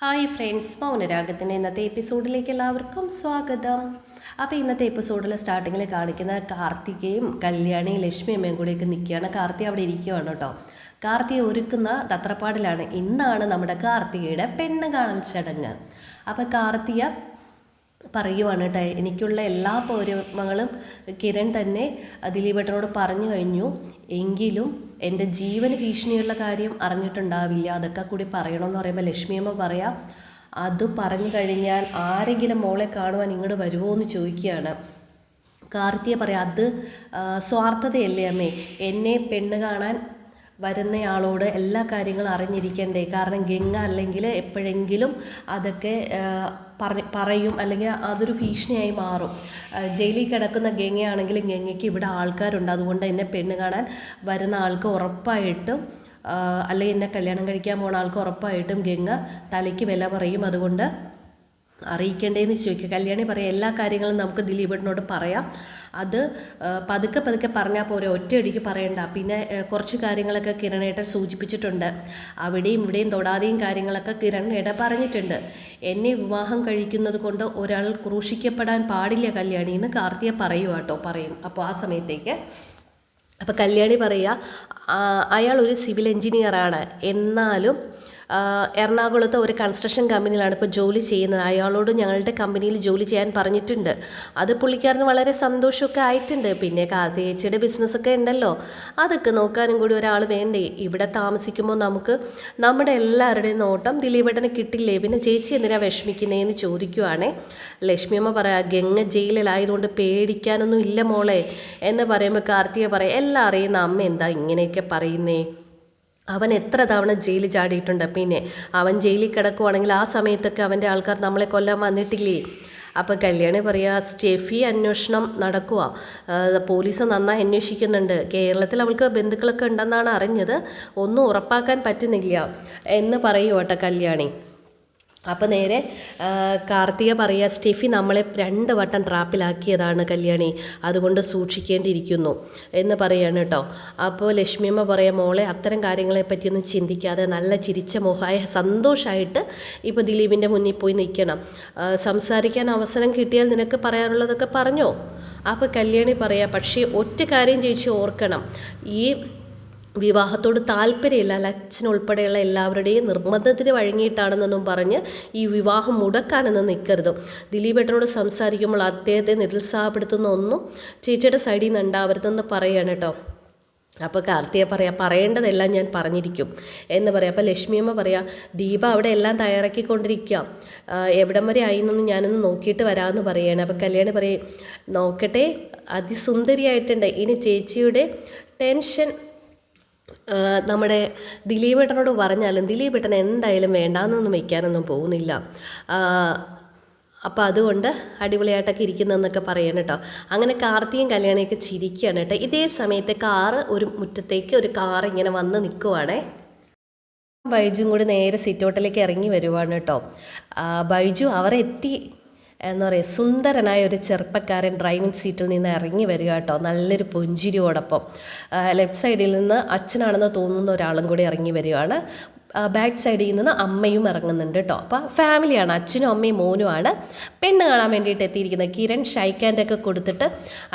Hi friends മൗനരാഗത്തിന്റെ ഇന്നത്തെ എപ്പിസോഡിലേക്ക് എല്ലാവർക്കും സ്വാഗതം. അപ്പോൾ ഇന്നത്തെ എപ്പിസോഡിൽ സ്റ്റാർട്ടിങ്ങിൽ കാണിക്കുന്ന കാർത്തികയും കല്യാണി ലക്ഷ്മി അമ്മയും കൂടെയൊക്കെ നിൽക്കുകയാണ്. കാർത്തി അവിടെ ഇരിക്കുകയാണ് കേട്ടോ. കാർത്തിക ഒരുക്കുന്ന തത്രപ്പാടിലാണ്. ഇന്നാണ് നമ്മുടെ കാർത്തികയുടെ പെണ്ണ് കാണൽ ചടങ്ങ്. അപ്പോൾ കാർത്തിക പറയുവാണ് കേട്ടോ. എനിക്കുള്ള എല്ലാ പൗരമങ്ങളും കിരൺ തന്നെ ദിലീപേട്ടനോട് പറഞ്ഞു കഴിഞ്ഞു. എങ്കിലും എന്റെ ജീവന് ഭീഷണിയുള്ള കാര്യം അറിഞ്ഞിട്ടുണ്ടാവില്ല. അതൊക്കെ കൂടി പറയണമെന്ന് പറയുമ്പോൾ ലക്ഷ്മിയമ്മ പറയാം. അത് പറഞ്ഞു കഴിഞ്ഞാൽ ആരെങ്കിലും മോളെ കാണുവാൻ ഇങ്ങോട്ട് വരുമോ എന്ന് ചോദിക്കുകയാണ്. കാർത്തിയെ പറയാം അത് സ്വാർത്ഥതയല്ലേ അമ്മേ. എന്നെ പെണ്ണ് കാണാൻ വരുന്നയാളോട് എല്ലാ കാര്യങ്ങളും അറിഞ്ഞിരിക്കണ്ടേ? കാരണം ഗംഗ അല്ലെങ്കിൽ എപ്പോഴെങ്കിലും അതൊക്കെ പറയും അല്ലെങ്കിൽ അതൊരു ഭീഷണിയായി മാറും. ജയിലിൽ കിടക്കുന്ന ഗംഗയാണെങ്കിലും ഗംഗയ്ക്ക് ഇവിടെ ആൾക്കാരുണ്ട്. അതുകൊണ്ട് എന്നെ പെണ്ണ് കാണാൻ വരുന്ന ആൾക്ക് ഉറപ്പായിട്ടും അല്ലെങ്കിൽ എന്നെ കല്യാണം കഴിക്കാൻ പോണ ആൾക്ക് ഉറപ്പായിട്ടും ഗംഗ തലയ്ക്ക് വില പറയും. അതുകൊണ്ട് അറിയിക്കേണ്ടതെന്ന് ചോദിക്കുക. കല്യാണി പറയാം എല്ലാ കാര്യങ്ങളും നമുക്ക് ദിലീപേട്ടനോട് പറയാം. അത് പതുക്കെ പതുക്കെ പറഞ്ഞാൽ പോരെ ഒറ്റയടിക്ക് പറയണ്ട. പിന്നെ കുറച്ച് കാര്യങ്ങളൊക്കെ കിരണേട്ടൻ സൂചിപ്പിച്ചിട്ടുണ്ട്. അവിടെയും ഇവിടെയും തൊടാതെയും കാര്യങ്ങളൊക്കെ കിരണേട്ട പറഞ്ഞിട്ടുണ്ട്. എന്നെ വിവാഹം കഴിക്കുന്നത് കൊണ്ട് ഒരാൾ ക്രൂശിക്കപ്പെടാൻ പാടില്ല കല്യാണി എന്ന് കാർത്തിയ പറയുക കേട്ടോ പറയും. അപ്പോൾ ആ സമയത്തേക്ക് അപ്പോൾ കല്യാണി പറയുക അയാൾ ഒരു സിവിൽ എഞ്ചിനീയറാണ്. എന്നാലും എറണാകുളത്ത് ഒരു കൺസ്ട്രക്ഷൻ കമ്പനിയിലാണ് ഇപ്പോൾ ജോലി ചെയ്യുന്നത്. അയാളോട് ഞങ്ങളുടെ കമ്പനിയിൽ ജോലി ചെയ്യാൻ പറഞ്ഞിട്ടുണ്ട്. അത് പുള്ളിക്കാരന് വളരെ സന്തോഷമൊക്കെ ആയിട്ടുണ്ട്. പിന്നെ കാർത്തികേച്ചിയുടെ ബിസിനസ്സൊക്കെ ഉണ്ടല്ലോ. അതൊക്കെ നോക്കാനും കൂടി ഒരാൾ വേണ്ടേ? ഇവിടെ താമസിക്കുമ്പോൾ നമുക്ക് നമ്മുടെ എല്ലാവരുടെയും നോട്ടം ദിലീപേട്ടന് കിട്ടില്ലേ? പിന്നെ ചേച്ചി എന്തിനാണ് വിഷമിക്കുന്നതെന്ന് ചോദിക്കുവാണേ. ലക്ഷ്മിയമ്മ പറയാ ഗംഗ ജയിലിലായതുകൊണ്ട് പേടിക്കാനൊന്നും ഇല്ല മോളെ. എന്ന് പറയുമ്പോൾ കാർത്തിക പറയാം എല്ലാം അറിയുന്ന അമ്മ എന്താ ഇങ്ങനെയൊക്കെ പറയുന്നേ? അവൻ എത്ര തവണ ജയിലിൽ ചാടിയിട്ടുണ്ട്. പിന്നെ അവൻ ജയിലിൽ കിടക്കുവാണെങ്കിൽ ആ സമയത്തൊക്കെ അവന്റെ ആൾക്കാർ നമ്മളെ കൊല്ലാൻ വന്നിട്ടില്ലേ? അപ്പോൾ കല്യാണി പറയുക സ്റ്റെഫി അന്വേഷണം നടക്കുക പോലീസ് നന്നായി അന്വേഷിക്കുന്നുണ്ട്. കേരളത്തിൽ അവൾക്ക് ബന്ധുക്കളൊക്കെ ഉണ്ടെന്നാണ് അറിഞ്ഞത്. ഒന്നും ഉറപ്പാക്കാൻ പറ്റുന്നില്ല. എന്ന് പറയും കല്യാണി. അപ്പോൾ നേരെ കാർത്തിക പറയുക സ്റ്റെഫി നമ്മളെ രണ്ട് വട്ടം ട്രാപ്പിലാക്കിയതാണ് കല്യാണി. അതുകൊണ്ട് സൂക്ഷിക്കേണ്ടിയിരിക്കുന്നു. എന്ന് പറയാണ് കേട്ടോ. അപ്പോൾ ലക്ഷ്മിയമ്മ പറയാം മോളെ അത്തരം കാര്യങ്ങളെ പറ്റിയൊന്നും ചിന്തിക്കാതെ നല്ല ചിരിച്ച മുഖമായ സന്തോഷമായിട്ട് ഇപ്പോൾ ദിലീപിന്റെ മുന്നിൽ പോയി നിൽക്കണം. സംസാരിക്കാൻ അവസരം കിട്ടിയാൽ നിനക്ക് പറയാനുള്ളതൊക്കെ പറഞ്ഞോ? അപ്പോൾ കല്യാണി പറയാം പക്ഷേ ഒറ്റ കാര്യം ചേച്ചി ഓർക്കണം. ഈ വിവാഹത്തോട് താല്പര്യമില്ല അല്ല അച്ഛനുൾപ്പെടെയുള്ള എല്ലാവരുടെയും നിർബന്ധത്തിന് വഴങ്ങിയിട്ടാണെന്നൊന്നും പറഞ്ഞ് ഈ വിവാഹം മുടക്കാനെന്ന് നിൽക്കരുത് ദിലീപേട്ടനോട് സംസാരിക്കുമ്പോൾ അദ്ദേഹത്തെ നിരുത്സാഹപ്പെടുത്തുന്ന ഒന്നും ചേച്ചിയുടെ സൈഡിൽ നിന്ന് ഉണ്ടാവരുതെന്ന് പറയുകയാണ് കേട്ടോ. അപ്പോൾ കാർത്തിയെ പറയാം പറയേണ്ടതെല്ലാം ഞാൻ പറഞ്ഞിരിക്കും. എന്ന് പറയാം. അപ്പോൾ ലക്ഷ്മിയമ്മ പറയാം ദീപ അവിടെ എല്ലാം തയ്യാറാക്കിക്കൊണ്ടിരിക്കാം. ആ, എവിടം വരെ ആയിന്നൊന്ന് ഞാനൊന്ന് നോക്കിയിട്ട് വരാമെന്ന് പറയുകയാണ് അപ്പോൾ കല്യാണി പറയും നോക്കട്ടെ അതിസുന്ദരിയായിട്ടുണ്ട്. ഇനി ചേച്ചിയുടെ ടെൻഷൻ നമ്മുടെ ദിലീപ് ദിലീപേട്ടനോട് പറഞ്ഞാലും ദിലീപേട്ടൻ എന്തായാലും വേണ്ടാന്നൊന്നും വയ്ക്കാനൊന്നും പോകുന്നില്ല. അപ്പോൾ അതുകൊണ്ട് അടിപൊളിയായിട്ടൊക്കെ ഇരിക്കുന്നതെന്നൊക്കെ പറയണം കേട്ടോ അങ്ങനെ കാർത്തിയും കല്യാണിയൊക്കെ ചിരിക്കുകയാണ് കേട്ടോ ഇതേ സമയത്ത് കാറ് ഒരു മുറ്റത്തേക്ക് ഒരു കാർ ഇങ്ങനെ വന്ന് നിൽക്കുവാണേ ബൈജും കൂടി നേരെ സിറ്റോട്ടിലേക്ക് ഇറങ്ങി വരുവാണ് കേട്ടോ ബൈജു അവരെത്തി. എന്താ പറയുക സുന്ദരനായ ഒരു ചെറുപ്പക്കാരൻ ഡ്രൈവിംഗ് സീറ്റിൽ നിന്ന് ഇറങ്ങി വരിക കേട്ടോ. നല്ലൊരു പുഞ്ചിരിയോടൊപ്പം. ലെഫ്റ്റ് സൈഡിൽ നിന്ന് അച്ഛനാണെന്ന് തോന്നുന്ന ഒരാളും കൂടി ഇറങ്ങി വരികയാണ്. ബാക്ക് സൈഡിൽ നിന്ന് അമ്മയും ഇറങ്ങുന്നുണ്ട് കേട്ടോ. അപ്പോൾ ഫാമിലിയാണ് അച്ഛനും അമ്മയും മോനുമാണ് പെണ്ണ് കാണാൻ വേണ്ടിയിട്ട് എത്തിയിരിക്കുന്നത് കിരൺ. ഷൈക്കാന്റെ ഒക്കെ കൊടുത്തിട്ട്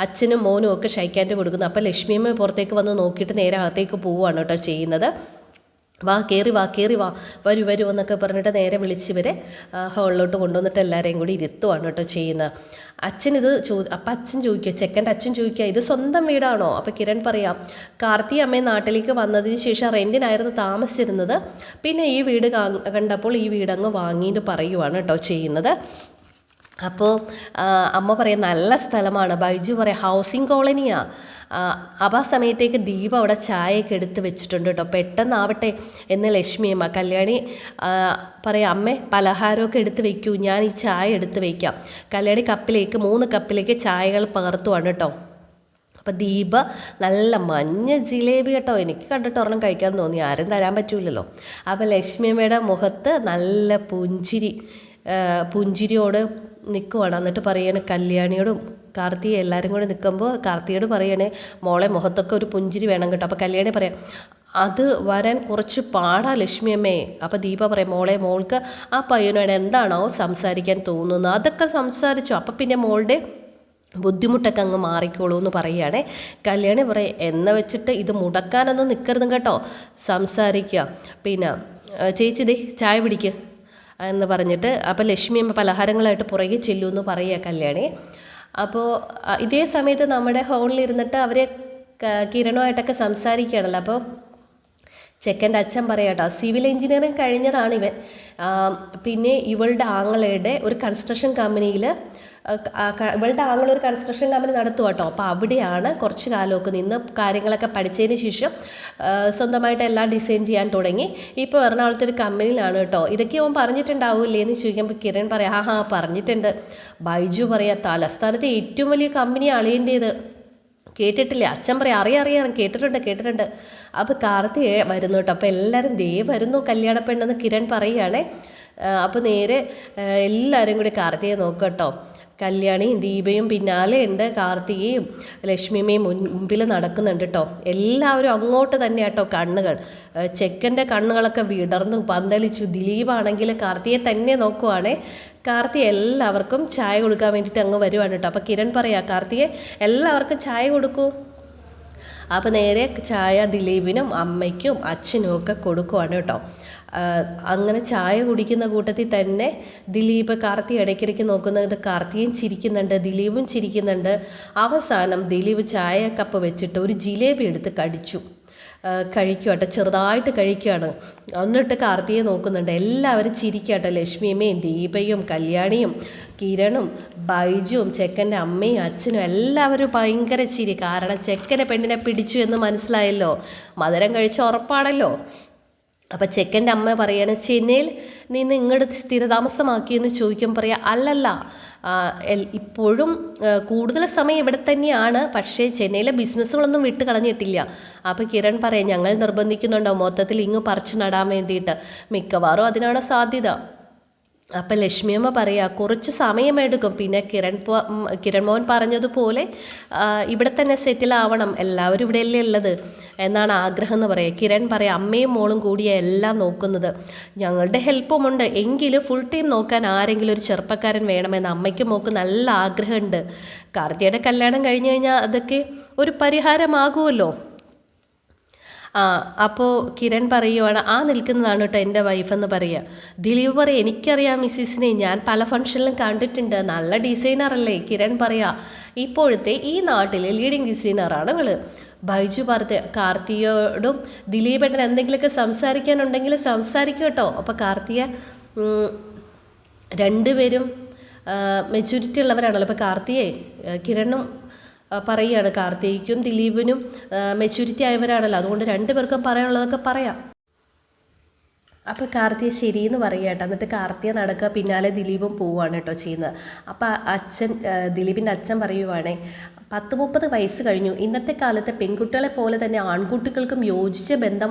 അച്ഛനും മോനും ഒക്കെ ഷൈക്കാന്റെ കൊടുക്കുന്നു. അപ്പോൾ ലക്ഷ്മിയമ്മ പുറത്തേക്ക് വന്ന് നോക്കിയിട്ട് നേരെ അകത്തേക്ക് പോവുകയാണ് കേട്ടോ ചെയ്യുന്നത്. വാ കയറി വാ കയറി വാ വരൂ വരൂ എന്നൊക്കെ പറഞ്ഞിട്ട് നേരെ വിളിച്ച് ഇവരെ ഹോളിലോട്ട് കൊണ്ടുവന്നിട്ട് എല്ലാവരെയും കൂടി ഇരുത്തുവാണ് കേട്ടോ ചെയ്യുന്നത്. അച്ഛൻ ഇത് ചോ അപ്പം അച്ഛൻ ചോദിക്കുക ചെക്കന്റെ അച്ഛൻ ചോദിക്കുക ഇത് സ്വന്തം വീടാണോ? അപ്പോൾ കിരൺ പറയാം കാർത്തി അമ്മ നാട്ടിലേക്ക് വന്നതിന് ശേഷം റെന്റിനായിരുന്നു താമസിച്ചിരുന്നത്. പിന്നെ ഈ വീട് കണ്ടപ്പോൾ ഈ വീടങ്ങ് വാങ്ങിയിട്ട് പറയുവാണ് കേട്ടോ ചെയ്യുന്നത്. അപ്പോൾ അമ്മ പറയും നല്ല സ്ഥലമാണ്. ബൈജു പറയാം ഹൗസിംഗ് കോളനിയാണ് അപ്പം ആ സമയത്തേക്ക് ദീപ അവിടെ ചായയൊക്കെ എടുത്ത് വെച്ചിട്ടുണ്ട് കേട്ടോ. പെട്ടെന്നാവട്ടെ എന്ന് ലക്ഷ്മിയമ്മ കല്യാണി പറയാം അമ്മേ പലഹാരമൊക്കെ എടുത്ത് വയ്ക്കൂ ഞാൻ ഈ ചായ എടുത്ത് വയ്ക്കാം കല്യാണി കപ്പിലേക്ക് മൂന്ന് കപ്പിലേക്ക് ചായകൾ പകർത്തുവാണ് കേട്ടോ. അപ്പം ദീപ നല്ല മഞ്ഞ ജിലേബി കേട്ടോ. എനിക്ക് കണ്ടിട്ട് ഒരെണ്ണം കഴിക്കാൻ തോന്നി. ആരും തരാൻ പറ്റൂലല്ലോ. അപ്പോൾ ലക്ഷ്മിയമ്മയുടെ മുഖത്ത് നല്ല പുഞ്ചിരി പുഞ്ചിരിയോട് നിൽക്കുവാണ് എന്നിട്ട് പറയാണ് കല്യാണിയോടും കാർത്തിക എല്ലാവരും കൂടെ നിൽക്കുമ്പോൾ കാർത്തികയോട് പറയണേ മോളെ മുഖത്തൊക്കെ ഒരു പുഞ്ചിരി വേണം കേട്ടോ. അപ്പോൾ കല്യാണി പറയാം അത് വരാൻ കുറച്ച് പാടാ ലക്ഷ്മിയമ്മേ അപ്പോൾ ദീപ പറയും മോളെ മോൾക്ക് ആ പയ്യനോട് എന്താണോ സംസാരിക്കാൻ തോന്നുന്നത് അതൊക്കെ സംസാരിച്ചു. അപ്പം പിന്നെ മോളുടെ ബുദ്ധിമുട്ടൊക്കെ അങ്ങ് മാറിക്കോളൂ എന്ന് പറയുകയാണേ കല്യാണി പറയും എന്ന വെച്ചിട്ട് ഇത് മുടക്കാനൊന്നും നിൽക്കരുതും കേട്ടോ. സംസാരിക്കുക പിന്നെ ചേച്ചി ദേ ചായ പിടിക്ക്. എന്ന് പറഞ്ഞിട്ട് അപ്പോൾ ലക്ഷ്മി അമ്മ പലഹാരങ്ങളായിട്ട് പുറകെ ചെല്ലുമെന്ന് പറയുക കല്യാണി. അപ്പോൾ ഇതേ സമയത്ത് നമ്മുടെ ഹോളിൽ ഇരുന്നിട്ട് അവർ കിരണമായിട്ടൊക്കെ സംസാരിക്കുകയാണല്ലോ. അപ്പോൾ ചെക്കന്റെ അച്ഛൻ പറയാട്ടോ സിവിൽ എഞ്ചിനീയറിംഗ് കഴിഞ്ഞതാണ് ഇവൻ. പിന്നെ ഇവളുടെ ആങ്ങളയുടെ ഒരു കൺസ്ട്രക്ഷൻ കമ്പനിയിൽ ഇവളുടെ ആങ്ങൾ ഒരു കൺസ്ട്രക്ഷൻ കമ്പനി നടത്തുക കേട്ടോ. അപ്പോൾ അവിടെയാണ് കുറച്ച് കാലമൊക്കെ നിന്ന് കാര്യങ്ങളൊക്കെ പഠിച്ചതിന് ശേഷം സ്വന്തമായിട്ട് എല്ലാം ഡിസൈൻ ചെയ്യാൻ തുടങ്ങി. ഇപ്പോൾ എറണാകുളത്തെ ഒരു കമ്പനിയിലാണ് കേട്ടോ. ഇതൊക്കെ അവൻ പറഞ്ഞിട്ടുണ്ടാവില്ലേ എന്ന് ചോദിക്കുമ്പോൾ കിരൺ പറയാം ആ ഹാ പറഞ്ഞിട്ടുണ്ട്. ബൈജു പറയാം തലസ്ഥാനത്തെ ഏറ്റവും വലിയ കമ്പനി അളിയന്റേത് കേട്ടിട്ടില്ല. അച്ഛൻ പറയാം അറിയാം അറിയാം കേട്ടിട്ടുണ്ട് കേട്ടിട്ടുണ്ട്. അപ്പോൾ കാർത്തി വരുന്നു കേട്ടോ. അപ്പോൾ എല്ലാവരും ദേ വരുന്നു കല്യാണ പെണ്ണെന്ന് കിരൺ പറയുകയാണേ. അപ്പോൾ നേരെ എല്ലാവരും കൂടി കാർത്തിയെ നോക്കട്ടോ കേട്ടോ. കല്യാണിയും ദീപയും പിന്നാലെ ഉണ്ട് കാർത്തികയും ലക്ഷ്മിമയും മുൻപിൽ നടക്കുന്നുണ്ട് കേട്ടോ എല്ലാവരും അങ്ങോട്ട് തന്നെ കേട്ടോ കണ്ണുകൾ. ചെക്കന്റെ കണ്ണുകളൊക്കെ വിടർന്നു പന്തലിച്ചു. ദിലീപാണെങ്കിൽ കാർത്തിയെ തന്നെ നോക്കുവാണേ. കാർത്തി എല്ലാവർക്കും ചായ കൊടുക്കാൻ വേണ്ടിയിട്ട് അങ്ങ് വരുവാണ് കേട്ടോ അപ്പോൾ കിരൺ പറയാം കാർത്തിയെ എല്ലാവർക്കും ചായ കൊടുക്കൂ. അപ്പോൾ നേരെ ചായ ദിലീപിനും അമ്മയ്ക്കും അച്ഛനും ഒക്കെ കൊടുക്കുവാണ് കേട്ടോ അങ്ങനെ ചായ കുടിക്കുന്ന കൂട്ടത്തിൽ തന്നെ ദിലീപ് കാർത്തി ഇടയ്ക്കിടയ്ക്ക് നോക്കുന്നത് കാർത്തിയും ചിരിക്കുന്നുണ്ട് ദിലീപും ചിരിക്കുന്നുണ്ട്. അവസാനം ദിലീപ് ചായ കപ്പ് വെച്ചിട്ട് ഒരു ജിലേബി എടുത്ത് കടിച്ചു. കഴിക്കുവാട്ടെ ചെറുതായിട്ട് കഴിക്കുകയാണ് എന്നിട്ട് കാർത്തിയെ നോക്കുന്നുണ്ട്. എല്ലാവരും ചിരിക്കാട്ടെ. ലക്ഷ്മിയമ്മയും ദീപയും കല്യാണിയും കിരണും ബൈജുവും ചെക്കന്റെ അമ്മയും അച്ഛനും എല്ലാവരും ഭയങ്കര ചിരി. കാരണം ചെക്കനെ പെണ്ണിനെ പിടിച്ചു എന്ന് മനസ്സിലായല്ലോ. മധുരം കഴിച്ച ഉറപ്പാണല്ലോ. അപ്പം ചെക്കന്റെ അമ്മ പറയാണ് ചെന്നൈയിൽ നിന്ന് ഇങ്ങോട്ട് സ്ഥിരതാമസമാക്കിയെന്ന് ചോദിക്കുമ്പോൾ പറയാം അല്ലല്ല ഇപ്പോഴും കൂടുതൽ സമയം ഇവിടെ തന്നെയാണ് പക്ഷേ ചെന്നൈയിലെ ബിസിനസ്സുകളൊന്നും വിട്ട് കളഞ്ഞിട്ടില്ല. അപ്പോൾ കിരൺ പറയാം ഞങ്ങൾ നിർബന്ധിക്കുന്നുണ്ടോ മൊത്തത്തിൽ ഇങ്ങ് പറിച്ചു നടാൻ വേണ്ടിയിട്ട്? മിക്കവാറും അതിനാണ് സാധ്യത. അപ്പം ലക്ഷ്മിയമ്മ പറയാ കുറച്ച് സമയമെടുക്കും. പിന്നെ കിരൺ കിരൺ മോഹൻ പറഞ്ഞതുപോലെ ഇവിടെ തന്നെ സെറ്റിൽ ആവണം. എല്ലാവരും ഇവിടെയല്ലേ ഉള്ളത്. എന്നാണ് ആഗ്രഹം എന്ന് പറയുക കിരൺ പറയാം അമ്മയും മോളും കൂടിയാണ് എല്ലാം നോക്കുന്നത്. ഞങ്ങളുടെ ഹെൽപ്പുമുണ്ട് എങ്കിലും ഫുൾ ടൈം നോക്കാൻ ആരെങ്കിലും ഒരു ചെറുപ്പക്കാരൻ വേണമെന്ന് അമ്മയ്ക്കും മോക്ക് നല്ല ആഗ്രഹമുണ്ട്. കാർത്തിയുടെ കല്യാണം കഴിഞ്ഞു കഴിഞ്ഞാൽ അതൊക്കെ ഒരു പരിഹാരമാകുമല്ലോ അപ്പോൾ കിരൺ പറയുവാണ് ആ നിൽക്കുന്നതാണ് കേട്ടോ എന്റെ വൈഫെന്ന് പറയുക. ദിലീപ് പറയുക എനിക്കറിയാം മിസ്സിസിനെ ഞാൻ പല ഫംഗ്ഷനിലും കണ്ടിട്ടുണ്ട്. നല്ല ഡിസൈനറല്ലേ കിരൺ പറയുക ഇപ്പോഴത്തെ ഈ നാട്ടിലെ ലീഡിങ് ഡിസൈനറാണ് ഇവൾ. ബൈജു പറഞ്ഞ കാർത്തിയോടും ദിലീപേട്ടൻ എന്തെങ്കിലുമൊക്കെ സംസാരിക്കാനുണ്ടെങ്കിൽ സംസാരിക്കും കേട്ടോ അപ്പോൾ കാർത്തിക രണ്ടുപേരും മെച്യൂരിറ്റി ഉള്ളവരാണല്ലോ. അപ്പോൾ കാർത്തിയെ കിരണും പറയുകയാണ്. കാർത്തികയ്ക്കും ദിലീപിനും മെച്യൂരിറ്റി ആയവരാണല്ലോ. അതുകൊണ്ട് രണ്ടുപേർക്കും പറയാനുള്ളതൊക്കെ പറയാം. അപ്പോൾ കാർത്തിയ ശരിയെന്ന് പറയുക കേട്ടോ. എന്നിട്ട് കാർത്തിയ നടക്കുക. പിന്നാലെ ദിലീപും പോവുകയാണ് കേട്ടോ ചെയ്യുന്നത്. അപ്പോൾ അച്ഛൻ ദിലീപിന്റെ അച്ഛൻ പറയുവാണേ പത്ത് മുപ്പത് വയസ്സ് കഴിഞ്ഞു. ഇന്നത്തെ കാലത്ത് പെൺകുട്ടികളെ പോലെ തന്നെ ആൺകുട്ടികൾക്കും യോജിച്ച ബന്ധം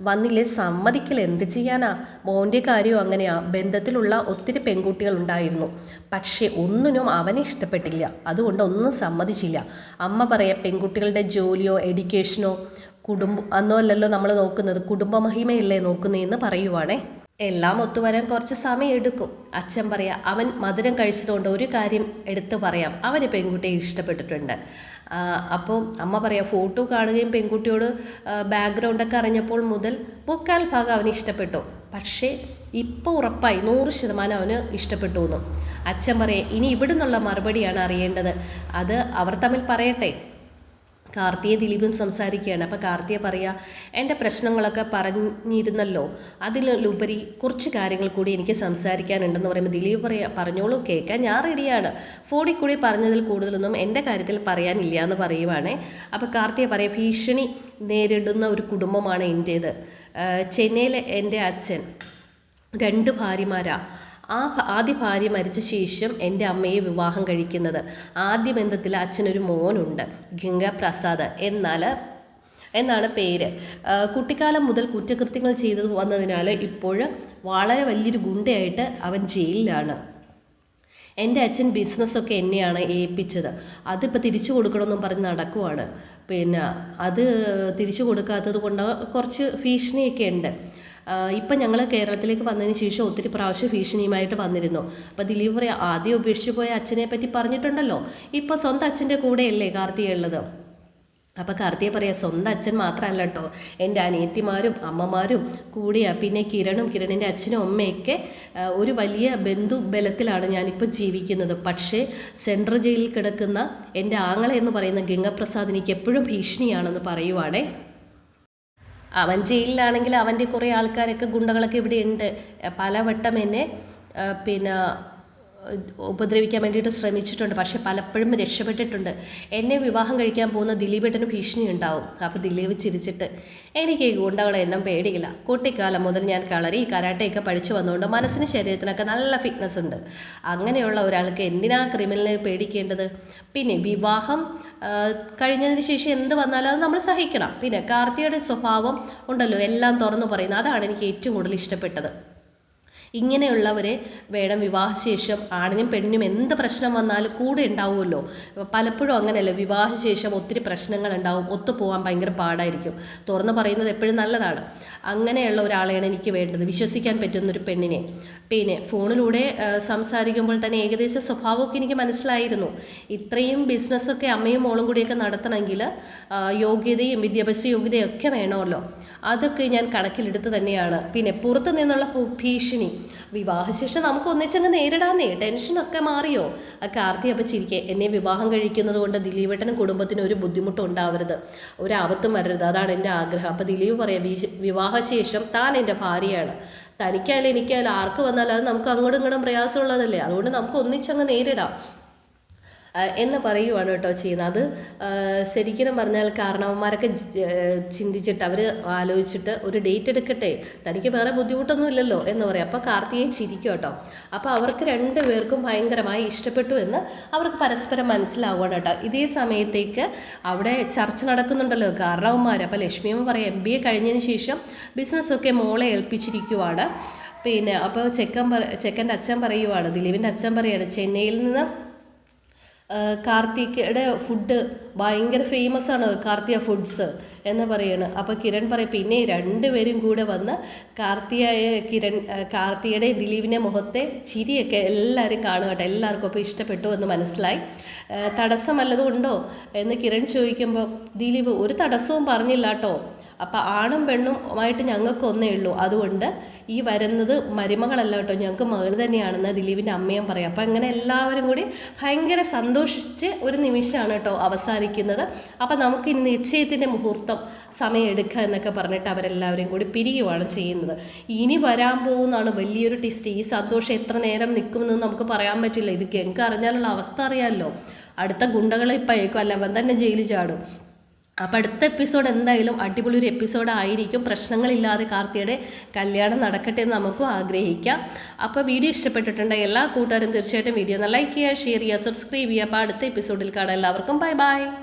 വന്നില്ലേ? സമ്മതിക്കൽ എന്ത് ചെയ്യാനാ? മോന്റെ കാര്യവും അങ്ങനെയാ. ബന്ധത്തിലുള്ള ഒത്തിരി പെൺകുട്ടികൾ ഉണ്ടായിരുന്നു. പക്ഷേ ഒന്നിനും അവനെ ഇഷ്ടപ്പെട്ടില്ല. അതുകൊണ്ട് ഒന്നും സമ്മതിച്ചില്ല. അമ്മ പറയാം പെൺകുട്ടികളുടെ ജോലിയോ എഡ്യൂക്കേഷനോ കുടുംബം അന്നോ അല്ലല്ലോ നമ്മൾ നോക്കുന്നത്. കുടുംബ മഹിമയല്ലേ നോക്കുന്നതെന്ന് പറയുവാണേ. എല്ലാം ഒത്തുവരാൻ കുറച്ച് സമയം എടുക്കും. അച്ഛൻ പറയാം അവൻ മധുരം കഴിച്ചതുകൊണ്ട് ഒരു കാര്യം എടുത്തു പറയാം. അവന് പെൺകുട്ടിയെ ഇഷ്ടപ്പെട്ടിട്ടുണ്ട്. അപ്പോൾ അമ്മ പറയാം ഫോട്ടോ കാണുകയും പെൺകുട്ടിയോട് ബാക്ക്ഗ്രൗണ്ടൊക്കെ അറിഞ്ഞപ്പോൾ മുതൽ മുക്കാൽ ഭാഗം അവന് ഇഷ്ടപ്പെട്ടു. പക്ഷേ ഇപ്പോൾ ഉറപ്പായി നൂറ് ശതമാനം അവന് ഇഷ്ടപ്പെട്ടു അച്ഛൻ പറയാം ഇനി ഇവിടെ നിന്നുള്ള മറുപടിയാണ് അറിയേണ്ടത്. അത് അവർ തമ്മിൽ പറയട്ടെ. കാർത്തിയെ ദിലീപും സംസാരിക്കുകയാണ്. അപ്പോൾ കാർത്തിയെ പറയുക എന്റെ പ്രശ്നങ്ങളൊക്കെ പറഞ്ഞിരുന്നല്ലോ. അതിലുപരി കുറച്ച് കാര്യങ്ങൾ കൂടി എനിക്ക് സംസാരിക്കാനുണ്ടെന്ന് പറയുമ്പോൾ ദിലീപ് പറയാ പറഞ്ഞോളൂ കേൾക്കാൻ ഞാൻ റെഡിയാണ്. ഫോണിൽ കൂടി പറഞ്ഞതിൽ കൂടുതലൊന്നും എന്റെ കാര്യത്തിൽ പറയാനില്ല എന്ന് പറയുവാണേ. അപ്പോൾ കാർത്തിയെ പറയാം ഭീഷണി നേരിടുന്ന ഒരു കുടുംബമാണ് എന്റേത് ചെന്നൈയിലെ എന്റെ അച്ഛൻ രണ്ട് ഭാര്യമാരാ. ആ ആദ്യ ഭാര്യ മരിച്ച ശേഷം എന്റെ അമ്മയെ വിവാഹം കഴിക്കുന്നത്. ആദ്യ ബന്ധത്തിൽ അച്ഛനൊരു മോനുണ്ട് ഗംഗ പ്രസാദ് എന്നാൽ എന്നാണ് പേര്. കുട്ടിക്കാലം മുതൽ കുറ്റകൃത്യങ്ങൾ ചെയ്തു വന്നതിനാൽ ഇപ്പോൾ വളരെ വലിയൊരു ഗുണ്ടയായിട്ട് അവൻ ജയിലിലാണ്. എന്റെ അച്ഛൻ ബിസിനസ്സൊക്കെ എന്നെയാണ് ഏൽപ്പിച്ചത്. അതിപ്പോൾ തിരിച്ചു കൊടുക്കണമെന്നും പറഞ്ഞ് നടക്കുവാണ്. പിന്നെ അത് തിരിച്ചു കൊടുക്കാത്തത് കൊണ്ട് കുറച്ച് ഭീഷണിയൊക്കെ ഉണ്ട്. ഇപ്പം ഞങ്ങൾ കേരളത്തിലേക്ക് വന്നതിന് ശേഷം ഒത്തിരി പ്രാവശ്യം ഭീഷണിയുമായിട്ട് വന്നിരുന്നു. അപ്പോൾ ദിലീപ് പറയാം ആദ്യം ഉപേക്ഷിച്ച് പോയ അച്ഛനെ പറ്റി പറഞ്ഞിട്ടുണ്ടല്ലോ. ഇപ്പോൾ സ്വന്തം അച്ഛന്റെ കൂടെയല്ലേ കാർത്തിക ഉള്ളത്? അപ്പോൾ കാർത്തിക പറയാം സ്വന്തം അച്ഛൻ മാത്രമല്ല കേട്ടോ എന്റെ അനിയത്തിമാരും അമ്മമാരും കൂടിയാണ് പിന്നെ കിരണും കിരണിന്റെ അച്ഛനും അമ്മയൊക്കെ ഒരു വലിയ ബന്ധു ബലത്തിലാണ് ഞാനിപ്പോൾ ജീവിക്കുന്നത്. പക്ഷേ സെൻട്രൽ ജയിലിൽ കിടക്കുന്ന എന്റെ ആങ്ങളെ എന്ന് പറയുന്ന ഗംഗപ്രസാദ് എനിക്ക് എപ്പോഴും ഭീഷണിയാണെന്ന് പറയുവാണേ. അവൻ ജയിലിലാണെങ്കിൽ അവന്റെ കുറേ ആൾക്കാരൊക്കെ ഗുണ്ടകളൊക്കെ ഇവിടെ ഉണ്ട്. പലവട്ടം എന്നെ പിന്നെ ഉപദ്രവിക്കാൻ വേണ്ടിയിട്ട് ശ്രമിച്ചിട്ടുണ്ട്. പക്ഷെ പലപ്പോഴും രക്ഷപ്പെട്ടിട്ടുണ്ട്. എന്നെ വിവാഹം കഴിക്കാൻ പോകുന്ന ദിലീപേട്ടന് ഭീഷണി ഉണ്ടാവും. അപ്പോൾ ദിലീപ് ചിരിച്ചിട്ട് എനിക്ക് ഈ ഗുണ്ടകളെ എന്നും പേടിയില്ല. കുട്ടിക്കാലം മുതൽ ഞാൻ കളരി കരാട്ടയൊക്കെ പഠിച്ചു വന്നുകൊണ്ട് മനസ്സിന് ശരീരത്തിനൊക്കെ നല്ല ഫിറ്റ്നസ് ഉണ്ട്. അങ്ങനെയുള്ള ഒരാൾക്ക് എന്തിനാ ക്രിമിനലിനെ പേടിക്കേണ്ടത്? പിന്നെ വിവാഹം കഴിഞ്ഞതിന് ശേഷം എന്ത് വന്നാലും അത് നമ്മൾ സഹിക്കണം. പിന്നെ കാർത്തിയുടെ സ്വഭാവം ഉണ്ടല്ലോ എല്ലാം തുറന്നു പറയുന്നത്. അതാണ് എനിക്ക് ഏറ്റവും കൂടുതൽ ഇഷ്ടപ്പെട്ടത്. ഇങ്ങനെയുള്ളവരെ വേണം വിവാഹശേഷം ആണിനും പെണ്ണിനും എന്ത് പ്രശ്നം വന്നാലും കൂടെ ഉണ്ടാവുമല്ലോ. പലപ്പോഴും അങ്ങനെയല്ല വിവാഹശേഷം ഒത്തിരി പ്രശ്നങ്ങൾ ഉണ്ടാവും ഒത്തുപോകാൻ ഭയങ്കര പാടായിരിക്കും. തുറന്ന് പറയുന്നത് എപ്പോഴും നല്ലതാണ്. അങ്ങനെയുള്ള ഒരാളെയാണ് എനിക്ക് വേണ്ടത് വിശ്വസിക്കാൻ പറ്റുന്ന ഒരു പെണ്ണിനെ. പിന്നെ ഫോണിലൂടെ സംസാരിക്കുമ്പോൾ തന്നെ ഏകദേശ സ്വഭാവമൊക്കെ എനിക്ക് മനസ്സിലായിരുന്നു. ഇത്രയും ബിസിനസ്സൊക്കെ അമ്മയും മോളും കൂടിയൊക്കെ നടത്തണമെങ്കിൽ യോഗ്യതയും വിദ്യാഭ്യാസ യോഗ്യതയും ഒക്കെ വേണമല്ലോ. അതൊക്കെ ഞാൻ കണക്കിലെടുത്ത് തന്നെയാണ്. പിന്നെ പുറത്തു നിന്നുള്ള ഭീഷണി വിവാഹശേഷം നമുക്ക് ഒന്നിച്ചങ്ങ് നേരിടാന്നേ. ടെൻഷനൊക്കെ മാറിയോ? കാർത്തി അപ്പം ചിരിക്കെ എന്നെ വിവാഹം കഴിക്കുന്നത് കൊണ്ട് ദിലീപേട്ടനും കുടുംബത്തിനും ഒരു ബുദ്ധിമുട്ടും ഉണ്ടാവരുത്. ഒരു ആപത്തും വരരുത്. അതാണ് എന്റെ ആഗ്രഹം. അപ്പം ദിലീപ് പറയാം "വിശ- വിവാഹശേഷം താൻ എന്റെ ഭാര്യയാണ്. തനിക്കായാലും എനിക്കായാലും ആർക്ക് വന്നാലും അത് നമുക്ക് അങ്ങോട്ടും ഇങ്ങോട്ടും പ്രയാസമുള്ളതല്ലേ. അതുകൊണ്ട് നമുക്ക് ഒന്നിച്ചങ്ങ് നേരിടാം. എന്ന് പറയുവാണ് കേട്ടോ ചെയ്യുന്നത്. അത് ശരിക്കും പറഞ്ഞാൽ കാരണവന്മാരൊക്കെ ചിന്തിച്ചിട്ട് അവർ ആലോചിച്ചിട്ട് ഒരു ഡേറ്റ് എടുക്കട്ടെ തനിക്ക് വേറെ ബുദ്ധിമുട്ടൊന്നും ഇല്ലല്ലോ എന്ന് പറയും. അപ്പോൾ കാർത്തികയെ ചിരിക്കും കേട്ടോ. അപ്പോൾ അവർക്ക് രണ്ട് പേർക്കും ഭയങ്കരമായി ഇഷ്ടപ്പെട്ടു എന്ന് അവർക്ക് പരസ്പരം മനസ്സിലാവുകയാണ് കേട്ടോ. ഇതേ സമയത്തേക്ക് അവിടെ ചർച്ച നടക്കുന്നുണ്ടല്ലോ കാരണവന്മാർ അപ്പോൾ ലക്ഷ്മിയമ്മ പറയും എം ബി എ കഴിഞ്ഞതിന് ശേഷം ബിസിനസ്സൊക്കെ മോളെ ഏൽപ്പിച്ചിരിക്കുവാണ്. പിന്നെ അപ്പോൾ ചെക്കൻ പറ ചെക്കന്റെ അച്ഛൻ പറയുവാണ് ദിലീപിന്റെ അച്ഛൻ പറയുകയാണ് ചെന്നൈയിൽ നിന്ന് കാർത്തികയുടെ ഫുഡ് ഭയങ്കര ഫേമസ് ആണ് കാർത്തിയ ഫുഡ്സ് എന്ന് പറയുന്നത് അപ്പോൾ കിരൺ പറയും പിന്നെ രണ്ടുപേരും കൂടെ വന്ന് കാർത്തിയായ കിരൺ കാർത്തിയുടെ ദിലീപിന്റെ മുഖത്തെ ചിരിയൊക്കെ എല്ലാവരും കാണുക കേട്ടോ. എല്ലാവർക്കും അപ്പോൾ ഇഷ്ടപ്പെട്ടു എന്ന് മനസ്സിലായി. തടസ്സം വല്ലതും ഉണ്ടോ എന്ന് കിരൺ ചോദിക്കുമ്പോൾ ദിലീപ് ഒരു തടസ്സവും പറഞ്ഞില്ല കേട്ടോ. അപ്പം ആണും പെണ്ണും ആയിട്ട് ഞങ്ങൾക്ക് ഒന്നേ ഉള്ളൂ. അതുകൊണ്ട് ഈ വരുന്നത് മരുമകളല്ല കേട്ടോ. ഞങ്ങൾക്ക് മകൾ തന്നെയാണെന്ന് ദിലീപിന്റെ അമ്മയും പറയും. അപ്പം അങ്ങനെ എല്ലാവരും കൂടി ഭയങ്കര സന്തോഷിച്ച് ഒരു നിമിഷമാണ് കേട്ടോ അവസാനിക്കുന്നത്. അപ്പം നമുക്ക് ഇനി നിശ്ചയത്തിന്റെ മുഹൂർത്തം സമയം എടുക്കുക എന്നൊക്കെ പറഞ്ഞിട്ട് അവരെല്ലാവരും കൂടി പിരിയുവാണ് ചെയ്യുന്നത്. ഇനി വരാൻ പോകുന്നതാണ് വലിയൊരു ടിസ്റ്റ് ഈ സന്തോഷം എത്ര നേരം നിൽക്കുമെന്ന് നമുക്ക് പറയാൻ പറ്റില്ല. ഇത് ഗംഗ അറിഞ്ഞാലുള്ള അവസ്ഥ അറിയാമല്ലോ അടുത്ത ഗുണ്ടകളെ ഇപ്പം അയക്കും അല്ല അവൻ തന്നെ ജയിലിൽ ചാടും. അപ്പം അടുത്ത എപ്പിസോഡ് എന്തായാലും അടിപൊളി ഒരു എപ്പിസോഡ് ആയിരിക്കും. പ്രശ്നങ്ങളില്ലാതെ കാർത്തിയുടെ കല്യാണം നടക്കട്ടെ എന്ന് നമുക്കും ആഗ്രഹിക്കാം. അപ്പോൾ വീഡിയോ ഇഷ്ടപ്പെട്ടിട്ടുണ്ടെങ്കിൽ എല്ലാ കൂട്ടുകാരും തീർച്ചയായിട്ടും വീഡിയോ ഒന്ന് ലൈക്ക് ചെയ്യുക ഷെയർ ചെയ്യുക സബ്സ്ക്രൈബ് ചെയ്യുക. അപ്പോൾ അടുത്ത എപ്പിസോഡിൽ കാണാം. എല്ലാവർക്കും ബൈ ബൈ